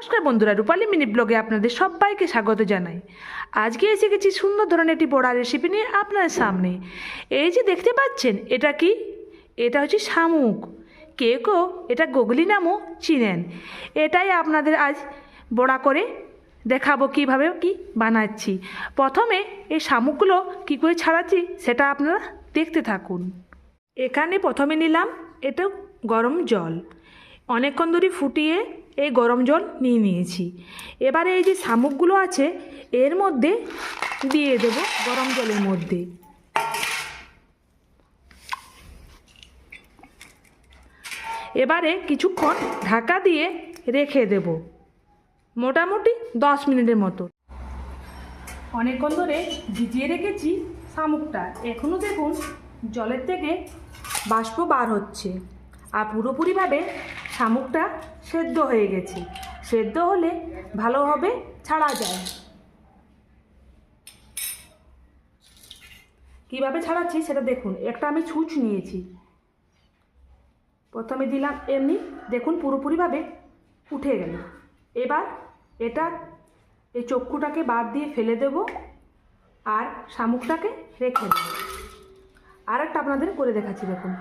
নমস্কার বন্ধুরা, রূপালী মিনি ব্লগে আপনাদের সবাইকে স্বাগত জানাই। আজকে এসে গেছি সুন্দর ধরনের একটি বড়া রেসিপি নিয়ে আপনার সামনে। এই যে দেখতে পাচ্ছেন, এটা কি? এটা হচ্ছে শামুক। কেউ কেউ এটা গুগলি নামও চিনেন। এটাই আপনাদের আজ বড়া করে দেখাবো কীভাবে কি বানাচ্ছি। প্রথমে এই শামুকগুলো কি করে ছাড়াচ্ছি সেটা আপনারা দেখতে থাকুন। এখানে প্রথমে নিলাম এটা গরম জল। অনেকক্ষণ ধরে ফুটিয়ে এই গরম জল নিয়ে নিয়েছি। এবারে এই যে শামুকগুলো আছে, এর মধ্যে দিয়ে দেব গরম জলের মধ্যে। এবারে কিছুক্ষণ ঢাকা দিয়ে রেখে দেব। মোটামুটি দশ মিনিটের মতো। অনেকক্ষণ ধরে ভিজিয়ে রেখেছি শামুকটা। এখনও দেখুন জলের থেকে বাষ্প বার হচ্ছে। আর পুরোপুরিভাবে শামুকটা সেদ্ধ হয়ে গেছে। সেদ্ধ হলে ভালোভাবে ছাড়া যায় কীভাবে ছাড়াচ্ছি সেটা দেখুন। একটা আমি ছুঁচ নিয়েছি। প্রথমে দিলাম এমনি। দেখুন পুরোপুরিভাবে উঠে গেল। এবার এটা এই চক্ষুটাকে বাদ দিয়ে ফেলে দেব আর শামুকটাকে রেখে দেব। আর একটা আপনাদের করে দেখাচ্ছি দেখুন।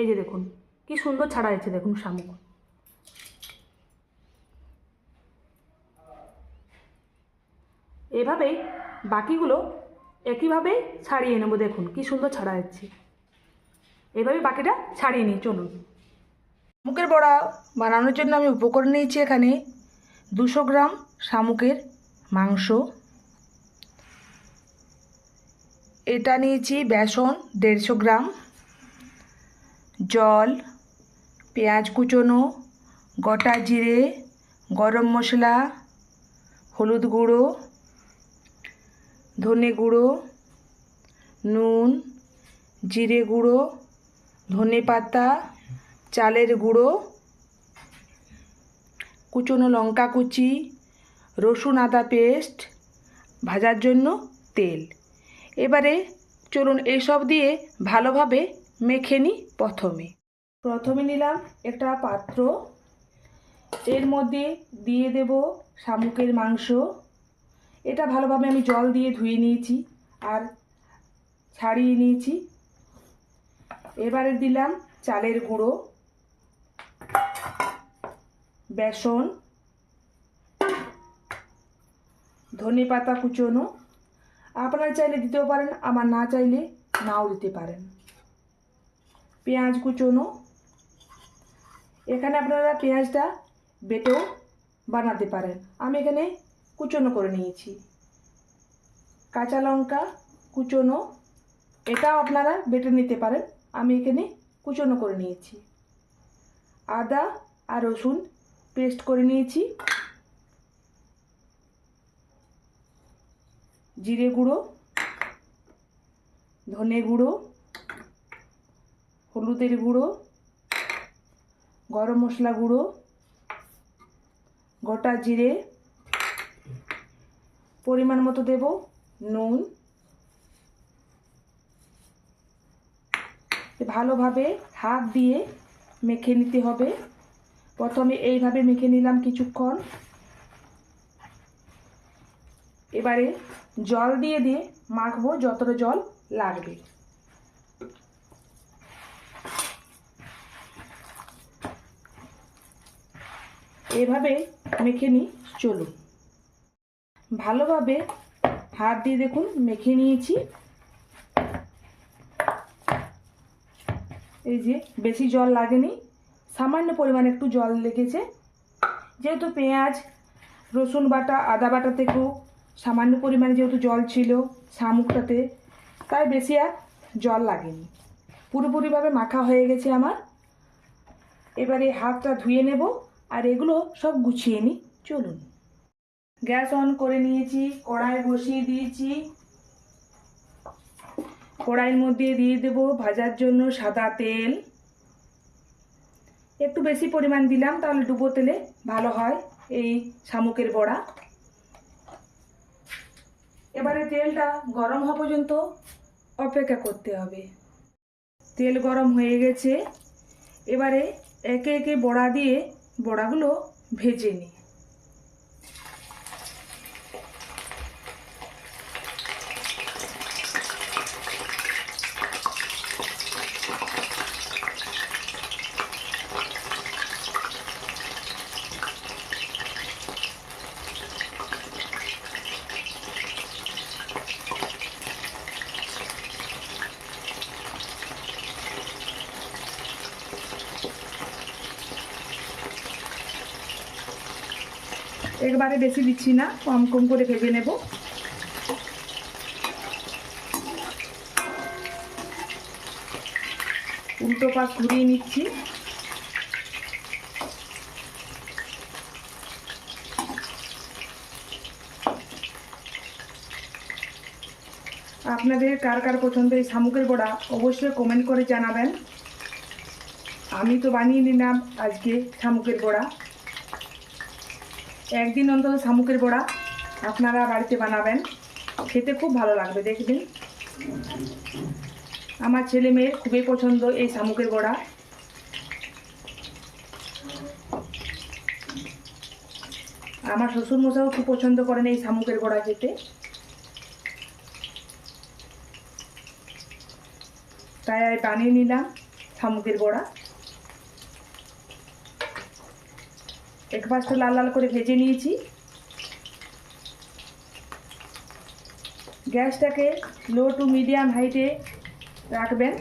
এই যে দেখুন, কি সুন্দর ছাড়া হয়েছে দেখুন শামুক। এভাবেই বাকিগুলো একইভাবে ছাড়িয়ে নেব দেখুন, কি সুন্দর ছাড়া যাচ্ছে এভাবে বাকিটা ছাড়িয়ে নিই, চলুন। শামুকের বড়া বানানোর জন্য আমি উপকরণ নিয়েছি এখানে দুশো গ্রাম শামুকের মাংস। এটা নিয়েছি বেসন দেড়শো গ্রাম। জল, পেঁয়াজ কুচোনো, গোটা জিরে, গরম মশলা, হলুদ গুঁড়ো, ধনে গুঁড়ো, নুন, জিরে গুঁড়ো, ধনে পাতা, চালের গুঁড়ো, কুচনো লঙ্কা কুচি, রসুন আদা পেস্ট, ভাজার জন্য তেল। এবারে চলুন এইসব দিয়ে ভালোভাবে মেখে নিই প্রথমে। প্রথমে নিলাম একটা পাত্র। এর মধ্যে দিয়ে দেব শামুকের মাংস। এটা ভালোভাবে আমি জল দিয়ে ধুয়ে নিয়েছি আর ছাড়িয়ে নিয়েছি। এবারে দিলাম চালের গুঁড়ো, বেসন, ধনে পাতা কুচোনো। আপনারা চাইলে দিতেও পারেন, আমার না চাইলে নাও দিতে পারেন। পেঁয়াজ কুচোনো। এখানে আপনারা পেঁয়াজটা বেটেও বানাতে পারেন। আমি এখানে কুচোনো করে নিয়েছি। কাঁচা লঙ্কা কুচোনো, এটাও আপনারা বেটে নিতে পারেন। আমি এখানে কুচোনো করে নিয়েছি। আদা আর রসুন পেস্ট করে নিয়েছি। জিরে গুঁড়ো, ধনে গুঁড়ো হলুদের গুঁড়ো, গরম মশলা গুঁড়ো, গোটা জিরে, পরিমাণ মতো দেব, নুন। ভালোভাবে হাত দিয়ে মেখে নিতে হবে। প্রথমে এইভাবে মেখে নিলাম কিছুক্ষণ। এবারে জল দিয়ে দিয়ে মাখবো যতটা জল লাগবে। এভাবে মেখে নিই, চলুন। ভালোভাবে হাত দিয়ে দেখুন, মেখে নিয়েছি। এই যে বেশি জল লাগেনি, সামান্য পরিমাণে একটু জল লেগেছে। যেহেতু পেঁয়াজ, রসুন বাটা, আদা বাটা থেকেও সামান্য পরিমাণে যেহেতু জল ছিল শামুকটাতে, তাই বেশি আর জল লাগেনি। পুরোপুরিভাবে মাখা হয়ে গেছে আমার। এবারে হাতটা ধুয়ে নেব। আর এগুলো সব গুছিয়ে নিই চলুন। গ্যাস অন করে নিয়েছি, কড়াই বসিয়ে দিয়েছি। কড়াইয়ের মধ্যে দিয়ে দেব ভাজার জন্য সাদা তেল। একটু বেশি পরিমাণ দিলাম, তাহলে ডুবো তেলে ভালো হয় এই শামুকের বড়া। এবারে তেলটা গরম হওয়া পর্যন্ত অপেক্ষা করতে হবে। তেল গরম হয়ে গেছে। এবারে একে একে বড়া দিয়ে বড়াগুলো ভেজে নিই। একবারে বেশি দিচ্ছি না, কম কম করে ভেজে নেব। উল্টো পাশ ঘুরিয়ে নিচ্ছি। আপনাদের কার কার পছন্দ এই শামুকের বড়া, অবশ্যই কমেন্ট করে জানাবেন। আমি তো বানিয়ে নিলাম আজকে শামুকের বড়া। একদিন অন্তত শামুকের বড়া আপনারা বাড়িতে বানাবেন। খেতে খুব ভালো লাগবে, দেখবেন। আমার ছেলে মেয়ের খুবই পছন্দ এই শামুকের বড়া। আমার শ্বশুর মশাও খুব পছন্দ করেন এই শামুকের বড়া খেতে। তাই বানিয়ে নিলাম শামুকের বড়া। এক পাশটা লাল লাল করে ভেজে নিয়েছি। গ্যাসটাকে লো টু মিডিয়াম হাইটে রাখবেন।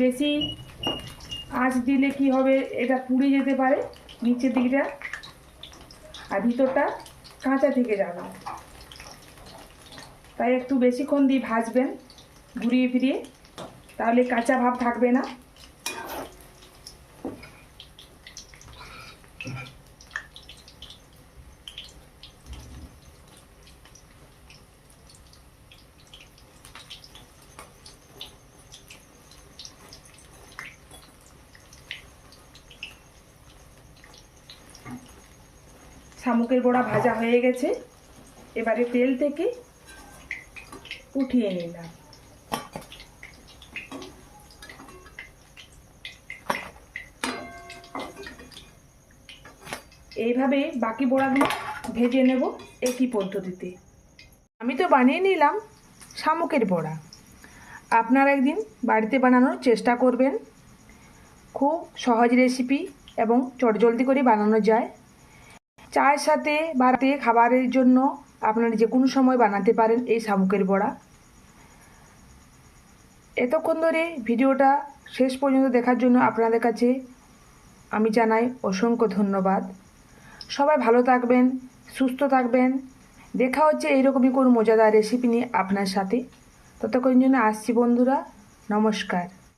বেশি আঁচ দিলে কি হবে, এটা পুড়ে যেতে পারে নিচের দিকটা। আর ভিতরটা কাঁচা থেকে যাবে। তাই একটু বেশিক্ষণ দিয়ে ভাজবেন, ঘুরিয়ে ফিরিয়ে। তাহলে কাঁচা ভাব থাকবে না। শামুকের বড়া ভাজা হয়ে গেছে। এবারে তেল থেকে উঠিয়ে নিলাম। এইভাবে বাকি বড়াগুলো ভেজে নেব একই পদ্ধতিতে। আমি তো বানিয়ে নিলাম শামুকের বড়া। আপনারা একদিন বাড়িতে বানানোর চেষ্টা করবেন। খুব সহজ রেসিপি এবং চটজলদি করে বানানো যায়। চায়ের সাথে বা রাতে খাবারের জন্য আপনারা যে কোনো সময় বানাতে পারেন এই শামুকের বড়া। এতক্ষণ ধরে ভিডিওটা শেষ পর্যন্ত দেখার জন্য আপনাদের কাছে আমি জানাই অসংখ্য ধন্যবাদ। সবাই ভালো থাকবেন, সুস্থ থাকবেন। দেখা হচ্ছে এইরকমই কোনো মজাদার রেসিপি নিয়ে আপনার সাথে। ততক্ষণ জন্য আসছি বন্ধুরা, নমস্কার।